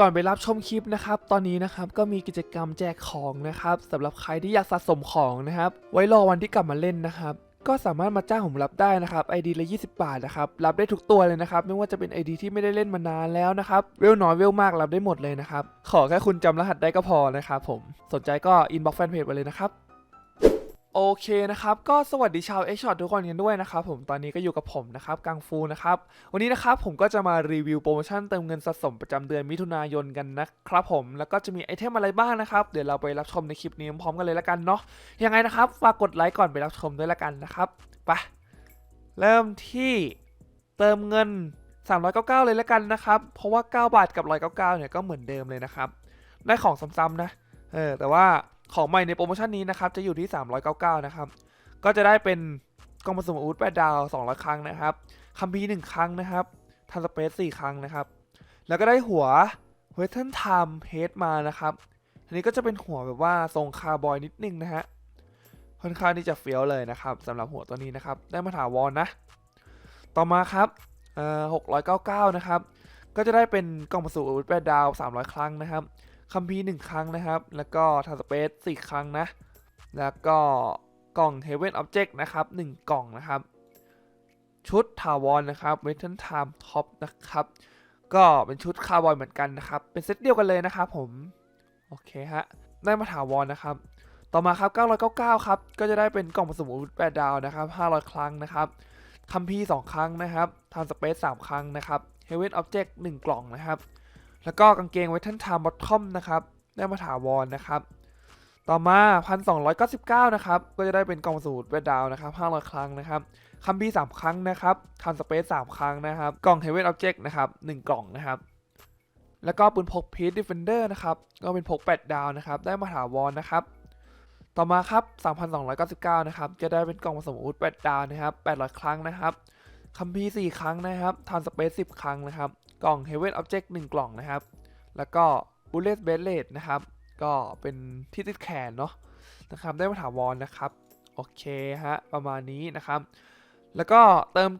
ก่อนไปรับชมคลิปนะครับ ตอนนี้นะครับก็มีกิจกรรมแจกของนะครับสำหรับใครที่อยากสะสมของนะครับ ไว้รอวันที่กลับมาเล่นนะครับก็สามารถมาจ้างผมรับได้นะครับ ID ละ 20 บาทนะครับ รับได้ทุกตัวเลยนะครับ ไม่ว่าจะเป็น ID ที่ไม่ได้เล่นมานานแล้วนะครับ เวลน้อยเวลมากรับได้หมดเลยนะครับ ขอแค่คุณจำรหัสได้ก็พอนะครับผม สนใจก็อินบ็อกแฟนเพจไปเลยนะครับ โอเคนะครับ ก็สวัสดีชาว X Shot ทุกคนกันด้วยนะครับผมตอนนี้ก็อยู่กับผมนะครับกังฟูนะครับ วันนี้นะครับผมก็จะมารีวิวโปรโมชั่นเติมเงินสะสมประจำเดือนมิถุนายนกันนะครับผมแล้วก็จะมีไอเทมอะไรบ้างนะครับ เดี๋ยวเราไปรับชมในคลิปนี้พร้อมกันเลยละกันเนาะยังไงนะครับฝากกดไลค์ก่อนไปรับชมด้วยละกันนะครับไปเริ่มที่เติมเงิน 399 เลยละกันนะครับ เพราะว่า 9 บาทกับ 199 เนี่ยก็เหมือนเดิมเลยนะครับได้ของซ้ำๆนะเออแต่ว่า ของใหม่ในโปรโมชั่นนี้นะครับจะอยู่ที่ 399 นะครับ ก็จะได้เป็นกล่องผสมอาวุธ8ดาว200 ครั้งนะครับคัมภี1ครั้งนะครับทันสเปซ4ครั้งนะครับ แล้วก็ได้หัวเวทเทิร์นไทม์เฮดมานะครับอันนี้ก็จะเป็นหัวแบบว่าทรงคาร์บอยนิดนึงนะฮะค่อนข้างที่จะเฟี้ยวเลยนะครับสำหรับหัวตัวนี้นะครับ ได้มาถาวรนะต่อมาครับเอ่อ699นะครับ ก็จะได้เป็นกล่องผสมอาวุธ8ดาว300ครั้งนะครับ คัมภีร์1ครั้งนะครับ แล้วก็ทันสเปซ4ครั้งนะ แล้วก็กล่อง Heaven Object นะครับ1กล่องนะครับ ชุดถาวรนนะครับ w e s t e r n Time Top นะครับ ก็เป็นชุดคาร์บอยเหมือนกันนะครับ เป็นเซตเดียวกันเลยนะครับผม โอเคฮะ ได้มาถาวรนะครับ ต่อมาครับ 999 ครับ ก็จะได้เป็นกล่องผสมอาวุธ8ดาวนะครับ 500 ครั้งนะครับคัมภีร์2ครั้งนะครับทานสเปซ3ครั้งนะครับ Heaven Object 1กล่องนะครับ แล้วก็กางเกง w e s t e r n Time Bottom นะครับได้มาถาวรนะครับ ต่อมา 1,299 นะครับ ก็จะได้เป็นกล่องสูตรเวทดาวนะครับ 500 ครั้งนะครับคัมพี3ครั้งนะครับทันสเปซ3ครั้งนะครับ กล่อง Heaven Object นะครับ 1 กล่องนะครับ แล้วก็ปืนพก Peace Defender นะครับ ก็เป็นพก 8 ดาวนะครับ ได้มาถาวรนะครับ ต่อมาครับ 3,299 นะครับ จะได้เป็นกล่องผสมอาวุธ8ดาวนะครับ 800 ครั้งนะครับคัมพี4ครั้งนะครับทันสเปซ10 ครั้งนะครับ กล่อง Heaven Object 1 กล่องนะครับ แล้วก็ Bullet b a l e t นะครับ ก็เป็นที่ติดแขนเนาะนะครับได้มาถาวรนะครับ โอเคฮะ ประมาณนี้นะครับ แล้วก็เติม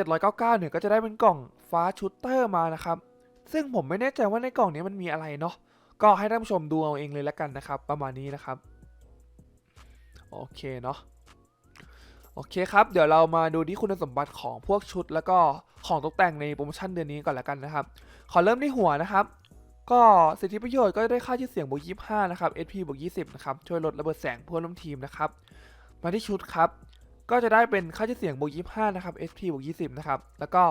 3,799 เนี่ย ก็จะได้เป็นกล่องฟ้าชูตเตอร์มานะครับ ซึ่งผมไม่แน่ใจว่าในกล่องนี้มันมีอะไรเนาะก็ให้ท่านผู้ชมดูเอาเองเลยแล้วกันนะครับ ประมาณนี้นะครับ โอเคเนาะ โอเคครับ เดี๋ยวเรามาดูที่คุณสมบัติของพวกชุด แล้วก็ของตกแต่งในโปรโมชั่นเดือนนี้ก่อนล้วกันนะครับ ขอเริ่มที่หัวนะครับ ก็สิทธิประโยชน์ก็ได้ค่าชื่อเสียงบวก25 นะครับ SP บวก20 นะครับ ช่วยลดระเบิดแสงเพื่อนร่วมทีมนะครับ มาที่ชุดครับ ก็จะได้เป็นค่าชื่อเสียงบวก25 นะครับ SP บวก20 นะครับ แล้วก็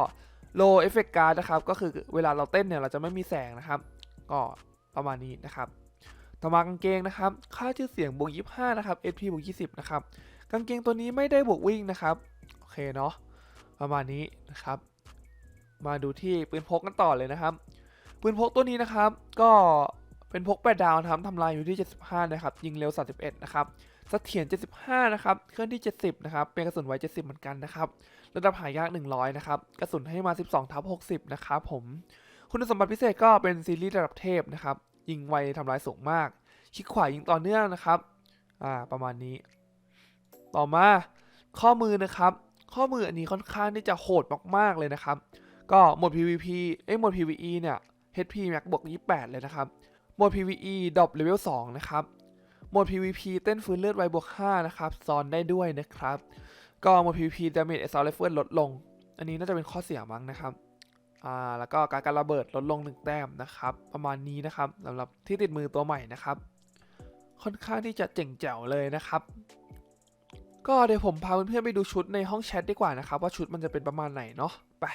low effect card นะครับ ก็คือเวลาเราเต้นเนี่ยเราจะไม่มีแสงนะครับ ก็ประมาณนี้นะครับ ต่อมากางเกงนะครับ ค่าชื่อเสียงบวก25 นะครับ SP บวก20 นะครับ กางเกงตัวนี้ไม่ได้บวกวิ่งนะครับ โอเคเนาะประมาณนี้นะครับ มาดูที่ปืนพกกันต่อเลยนะครับ ปืนพกตัวนี้นะครับ ก็เป็นพก8ดาวนะครับทำลายอยู่ที่ 75 นะครับ ยิงเร็ว 31 นะครับสเสถียร75 นะครับ เคลื่อนที่ 70 นะครับ เป็นกระสุนไว้ 70 เหมือนกันนะครับ ระดับหายาก 100 นะครับ กระสุนให้มา 12 ทับ 60 นะครับผม คุณสมบัติพิเศษก็เป็นซีรีส์ระดับเทพนะครับ ยิงไวทำลายสูงมาก คลิกขวายิงต่อเนื่องนะครับ อ่า ประมาณนี้ ต่อมาข้อมือนะครับ ข้อมืออันนี้ค่อนข้างที่จะโหดมากๆเลยนะครับ ก็หมด PVP เอ้ยหมด PVE เนี่ย HP Max บวก28 เลยนะครับ หมด PVE ดรอปเลเวล2นะครับ หมด PVP เต้นฟื้นเลือดไวบวก5นะครับซ้อนได้ด้วยนะครับ ก็หมด PVP Damage Assault Rifle ลดลง อันนี้น่าจะเป็นข้อเสียมั้งนะครับอ่าแล้วก็การการระเบิดลดลง 1 แต้มนะครับ ประมาณนี้นะครับสำหรับที่ติดมือตัวใหม่นะครับ ค่อนข้างที่จะเจ๋งแจ๋วเลยนะครับ ก็เดี๋ยวผมพาเพื่อนๆไปดูชุดในห้องแชทดีกว่านะครับว่าชุดมันจะเป็นประมาณไหนเนาะไป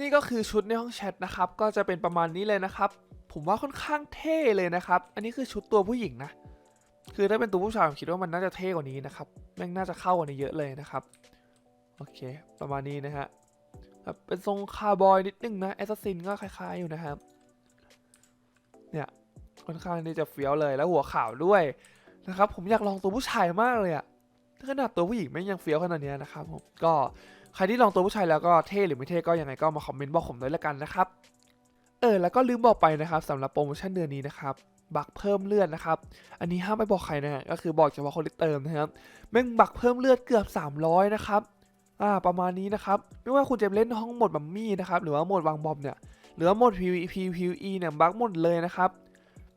นี่ก็คือชุดในห้องแชทนะครับ ก็จะเป็นประมาณนี้เลยนะครับ ผมว่าค่อนข้างเท่เลยนะครับ อันนี้คือชุดตัวผู้หญิงนะ คือถ้าเป็นตัวผู้ชายผมคิดว่ามันน่าจะเท่กว่านี้นะครับแม่งน่าจะเข้ากว่านี้เยอะเลยนะครับโอเค ประมาณนี้นะฮะเป็นทรงคาร์บอยนิดนึงนะแอสซัสซินก็คล้าย ๆอยู่นะครับเนี่ยค่อนข้างที่จะเฟี้ยวเลยแล้วหัวขาวด้วย นะครับผมอยากลองตัวผู้ชายมากเลยอะถ้าขนาดตัวผู้หญิงแม่งยังเฟี้ยวขนาดนี้นะครับผมก็ใครที่ลองตัวผู้ชายแล้วก็เท่หรือไม่เท่ก็ยังไงก็มาคอมเมนต์บอกผมด้วยละกันนะครับเออแล้วก็ลืมบอกไปนะครับสำหรับโปรโมชั่นเดือนนี้นะครับบักเพิ่มเลือดนะครับ อันนี้ห้ามไปบอกใครนะฮะก็คือบอกเฉพาะคนที่เติมนะครับแม่งบักเพิ่มเลือดเกือบ 300 นะครับอ่าประมาณนี้นะครับไม่ว่าคุณจะเล่นห้องหมดบัมมี่นะครับหรือว่าหมดวางบอมเนี่ยหรือว่าหมด PVP PVE เนี่ยบักหมดเลยนะครับ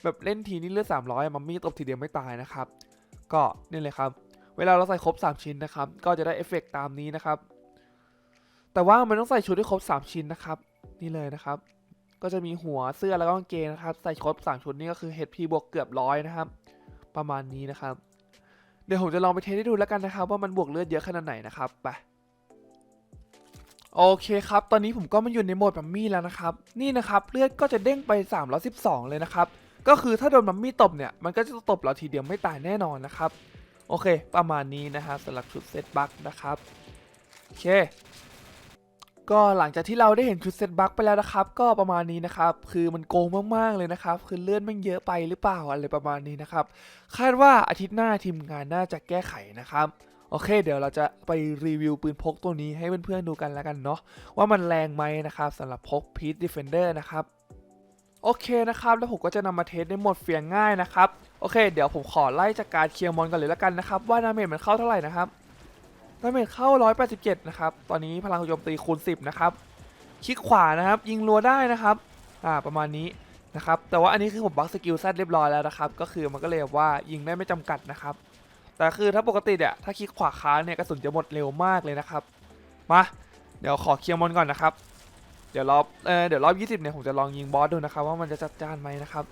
แบบเล่นทีนี่เลือด300มัมมี่ตบทีเดียวไม่ตายนะครับ ก็นี่เลยครับ เวลาเราใส่ครบ 3 ชิ้นนะครับ ก็จะได้เอฟเฟกต์ตามนี้นะครับ แต่ว่ามันต้องใส่ชุดให้ครบ 3 ชิ้นนะครับ นี่เลยนะครับ ก็จะมีหัวเสื้อแล้วก็กางเกงนะครับ ใส่ครบ 3 ชุดนี่ก็คือ HP บวกเกือบร้อยนะครับ ประมาณนี้นะครับ เดี๋ยวผมจะลองไปเทสให้ดูแล้วกันนะครับ ว่ามันบวกเลือดเยอะขนาดไหนนะครับ ไปโอเคครับ ตอนนี้ผมก็มาอยู่ในโหมดมัมมี่แล้วนะครับ นี่นะครับ เลือดก็จะเด้งไป 312 เลยนะครับ ก็คือถ้าโดนมัมมี่ตบเนี่ย มันก็จะตบเราทีเดียวไม่ตายแน่นอนนะครับ โอเค ประมาณนี้นะครับสำหรับชุดเซตบัคนะครับ โอเค ก็หลังจากที่เราได้เห็นชุดเซตบัคไปแล้วนะครับ ก็ประมาณนี้นะครับ คือมันโกงมากๆเลยนะครับ คือเลื่อนมันเยอะไปหรือเปล่าอะไรประมาณนี้นะครับ คาดว่าอาทิตย์หน้าทีมงานน่าจะแก้ไขนะครับโอเค เดี๋ยวเราจะไปรีวิวปืนพกตัวนี้ให้เพื่อนๆดูกันแล้วกันเนาะว่ามันแรงไหมนะครับสำหรับพก Peace Defender นะครับ โอเคนะครับแล้วผมก็จะนำมาเทสในโหมดเฟียงง่ายนะครับโอเค เดี๋ยวผมขอไล่จากการเคลียร์มอนกันเลยแล้วกันนะครับว่าดาเมจมันเข้าเท่าไหร่นะครับดาเมจเข้า 187 นะครับ ตอนนี้พลังโจมตีคูณ 10 นะครับ คลิกขวานะครับ ยิงรัวได้นะครับ อ่า ประมาณนี้นะครับ แต่ว่าอันนี้คือผมบักสกิลแซดเรียบร้อยแล้วนะครับ ก็คือมันก็เลยว่ายิงได้ไม่จำกัดนะครับ แต่คือถ้าปกติเนี่ยถ้าคลิกขวาค้างเนี่ยกระสุนจะหมดเร็วมากเลยนะครับ มา เดี๋ยวขอเคลียร์มอนก่อนนะครับ เดี๋ยวรอบเออเดี๋ยวรอบ 20 เนี่ย ผมจะลองยิงบอสดูนะครับว่ามันจะจัดจ้านไหมนะครับ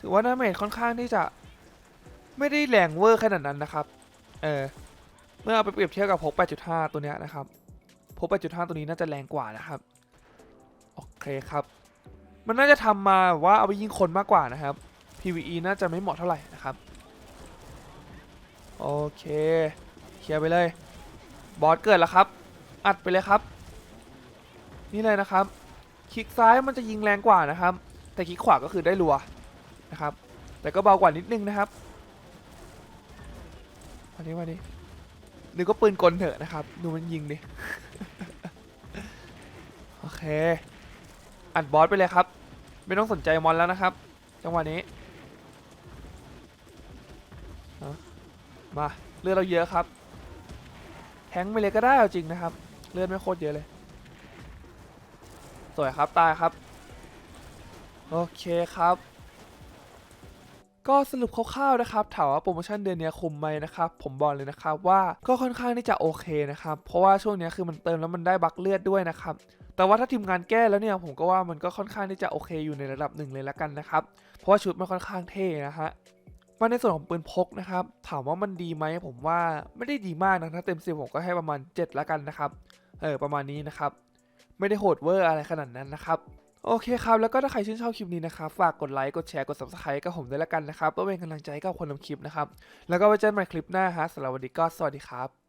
ถือว่าดาเมจค่อนข้างที่จะไม่ได้แรงเวอร์ขนาดนั้นนะครับ เออ เมื่อเอาไปเปรียบเทียบกับพก8.5 ตัวเนี้ยนะครับพก8.5 ตัวนี้น่าจะแรงกว่านะครับ โอเคครับ มันน่าจะทำมาว่าเอาไปยิงคนมากกว่านะครับ PVE น่าจะไม่เหมาะเท่าไหร่นะครับ โอเค เคลียร์ไปเลย บอสเกิดแล้วครับ อัดไปเลยครับ นี่เลยนะครับ คลิกซ้ายมันจะยิงแรงกว่านะครับ แต่คลิกขวาก็คือได้รัวนะครับ แต่ก็เบากว่านิดนึงนะครับมาดิมาดินึกก็ปืนกลเถอะนะครับ ดูมันยิงดิ โอเค อัดบอสไปเลยครับ ไม่ต้องสนใจมอนแล้วนะครับ จังหวะนี้ มา เลือดเราเยอะครับ แทงไปเลยก็ได้เอาจริงนะครับ เลือดไม่โคตรเยอะเลย สวยครับตายครับ โอเคครับก็สรุปคร่าวๆนะครับถามว่าโปรโมชั่นเดือนนี้คุ้มไหมนะครับผมบอกเลยนะครับว่าก็ค่อนข้างที่จะโอเคนะครับเพราะว่าช่วงนี้คือมันเติมแล้วมันได้บัคเลือดด้วยนะครับแต่ว่าถ้าทีมงานแก้แล้วเนี่ยผมก็ว่ามันก็ค่อนข้างที่จะโอเคอยู่ในระดับหนึ่งเลยละกันนะครับเพราะว่าชุดมันค่อนข้างเท่นะฮะมาในส่วนของปืนพกนะครับถามว่ามันดีไหมผมว่าไม่ได้ดีมากนะถ้าเต็มสิบผมก็ให้ประมาณ 7ล้วกันนะครับ เออประมาณนี้นะครับ ไม่ได้โหดเวอร์อะไรขนาดนั้นนะครับโอเคครับ แล้วก็ถ้าใครชื่นชอบคลิปนี้นะครับ ฝากกดไลค์ กดแชร์ กด subscribe กับผมด้วยละกันนะครับ เพื่อเป็นกำลังใจให้กับคนทำคลิปนะครับ แล้วก็ไว้เจอกันใหม่คลิปหน้าฮะสำหรับวันนี้ก็สวัสดีครับ